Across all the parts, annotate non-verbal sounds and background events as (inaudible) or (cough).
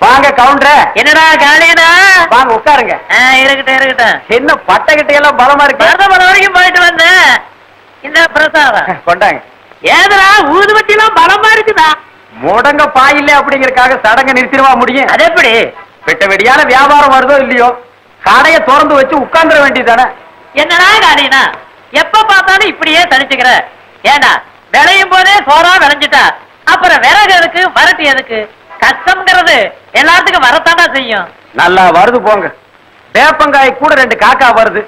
வாங்க கவுண்டர் என்னடா காலையடா வாங்க உட்காருங்க. இருக்கட்டும் இருக்கட்டும். என்ன பட்டை எல்லாம் பலமா இருக்கு? மருதமலை வரைக்கும் போயிட்டு வந்தேன். இந்த பிரசாதம். (laughs) கொண்டாங்க. ஏதுடா ஊதுபத்தி எல்லாம் பலமா இருக்குதா? முடங்க பாயில்ல அப்படிங்கறதுக்காக சடங்க நிறுத்திடுவா முடியும். அது எப்படி? வெட்ட வெடியான வியாபாரம் வருதோ இல்லையோ கடையை திறந்து வச்சு உட்கார்ந்துட வேண்டியதானே என்னடா காரியனா எப்ப பார்த்தாலும் இப்படியே தனிச்சுக்கிற. ஏண்டா விளையும் போதே சோறா விளைஞ்சிட்டா. அப்புறம் விறகு எதுக்கு? வரட்டி எதுக்கு? கஷ்டம்ங்கிறது எல்லாத்துக்கும் வரத்தாண்டா செய்யும். நல்லா வருது போங்க. வேப்பங்காய் கூட ரெண்டு காக்கா வருது.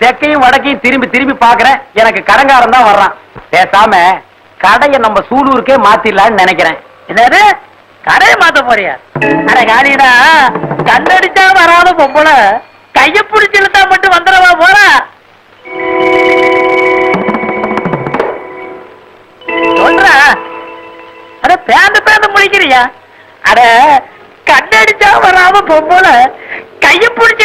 தெற்கையும் வடக்கையும் திரும்பி திரும்பி பாக்குறேன் எனக்கு கடங்காரன் தான் வர்றான். பேசாம கடையை நம்ம சூலூருக்கே மாத்திடலாம்னு நினைக்கிறேன். என்னது? கடையை மாத்த போறியா? அட காரியடா கண்ணடிச்சா வராத பொம்பளை. கைய பிடிச்சு இழுத்தா மட்டும் வந்துடவா போறா? சொல்றா. அட பேந்து பேந்து முழிக்கிறியா? அட கண்ணடிச்சா வராம பொம்பளை கைய பிடிச்சு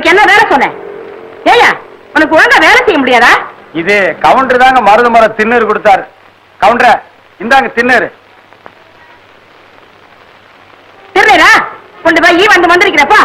உனக்கு என்ன வேலை சொன்னேன் ஏயா உனக்கு ஒழுங்கா வேலை செய்ய முடியாதா? இது கவுண்டர் தாங்க மருது மரம் திண்ணூறு கொடுத்தாரு. கவுண்டர் இந்தாங்க திண்ணூறு திருடா கொண்டு போய் வந்து வந்திருக்கிறப்பா